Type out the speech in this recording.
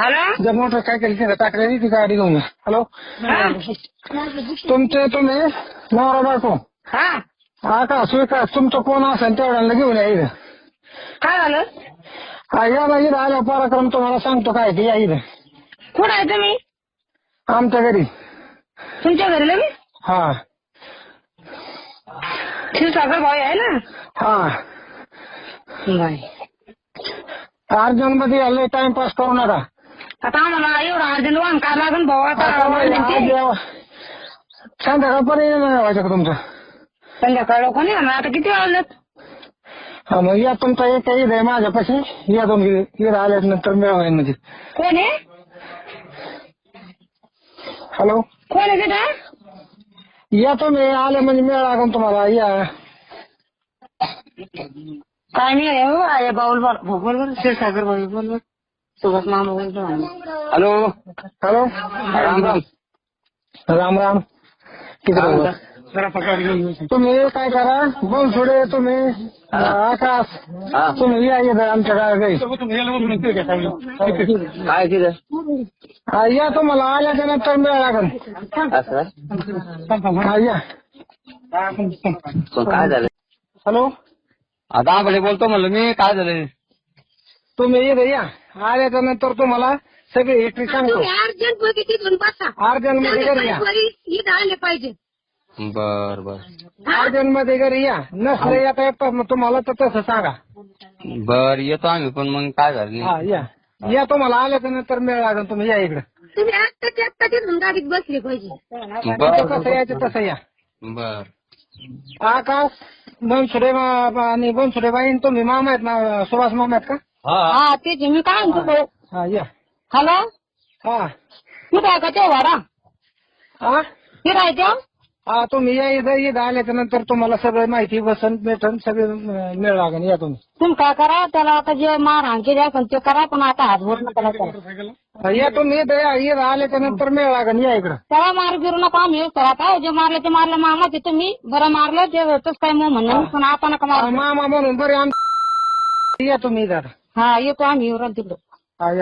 Hello जर motor काय केली तिला टाकलेली ती गाडी घेऊन. या. हॅलो तुमचे तुम्ही? नवरा बायको? हा. का? स्वीकार तुमचं कोण असेल तेवढ्याला घेऊन या इथं. काय झालं? हा या ना इथं आल्या पराक्रम तुम्हाला सांगतो काय ते या इथं. कुठं आहे तुम्ही? आमच्या घरी. तुमच्या घरी लगे हा. क्षीरसागर भाऊ आहे ना हा बाय अर्जंटमध्ये आले टाइमपास करू नका. आता आम्हाला एवढा अर्जंट काय लागेल भाऊ आता. या- संध्याकाळपर्यंत नाही व्हायचं का तुमचं. संध्याकाळ कोणी येणार आता किती वाजलेत हा मग या तुमचा एक ईद आहे माझ्यापाशी. या दोन ईद आल्यानंतर मिळवा म्हणजे. कोण आहे? हॅलो? कोण आहे तिथं? या तुम्ही आले म्हणजे मिळ लागून तुम्हाला या. काय नाही आहे हो आहे बाऊल बोल बोल बरं क्षीरसागर भाऊ बोल बरं सुभाष मामा बोलतो हॅलो. हॅलो. राम राम. राम राम? तुम्ही काय करा? बनसोडे तुम्ही. आकाश हा. तुम्ही या इथं आमच्या गावी. काय तिथं? हा, या तुम्हाला. आल्याच्यानंतर मिळ लागेल. असं हा या. काय झालं? हॅलो. आता बोलतो म्हणलं मी. काय झालं? तुम्ही इथं या. आल्याच्यानंतर तुम्हाला सगळी हिस्ट्री सांगतो. अर्जंटमध्ये तिथून बसा. अर्जंटमध्ये घरी या. इथं आले पाहिजे. बर बर. अर्जंटमध्ये घरी या. नसले मग तुम्हाला तर तसं सांगा. बर येतो आम्ही पण मग काय झालं हा या. या तुम्हाला आल्याच्यानंतर मिळ लागेल तुम्ही या इकडे. तुम्ही आत्ताच्या आत्ता तिथून गाडीत बसले पाहिजे. बर कसं यायचं तसं या. बर. आकाश बनसुडे मा- आणि बनसुडे बाई तुम्ही मामा आहेत ना सुभाष मामा आहेत का? हा. तेच मी काय म्हणतो भाऊ हा या. हॅलो हा. कुठं आहे का ते वाडा? हा? कुठं आहे ते? हा तुम्ही या इथं इथं आल्याच्यानंतर तुम्हाला सगळं माहिती बसन भेटन सगळं मिळ लागेल. या तुम्ही. तुम्ही काय करा त्याला आता जे मारहाण केली असेल ते करा पण आता हात बोट नका करा. हा, या तुम्ही इथं या इथं आल्याच्यानंतर मिळ लागेल. या इकडं. त्याला मार बिरू नका आम्ही करा काय जे मारलं ते मारलं मामा ते तुम्ही. बरं मारलं ते तसं काय मग म्हणणं पण आता नका हा, मार मामा म्हणून बरे आम या तुम्ही इथं आता. हा येतो आम्ही येऊ तिकडं हा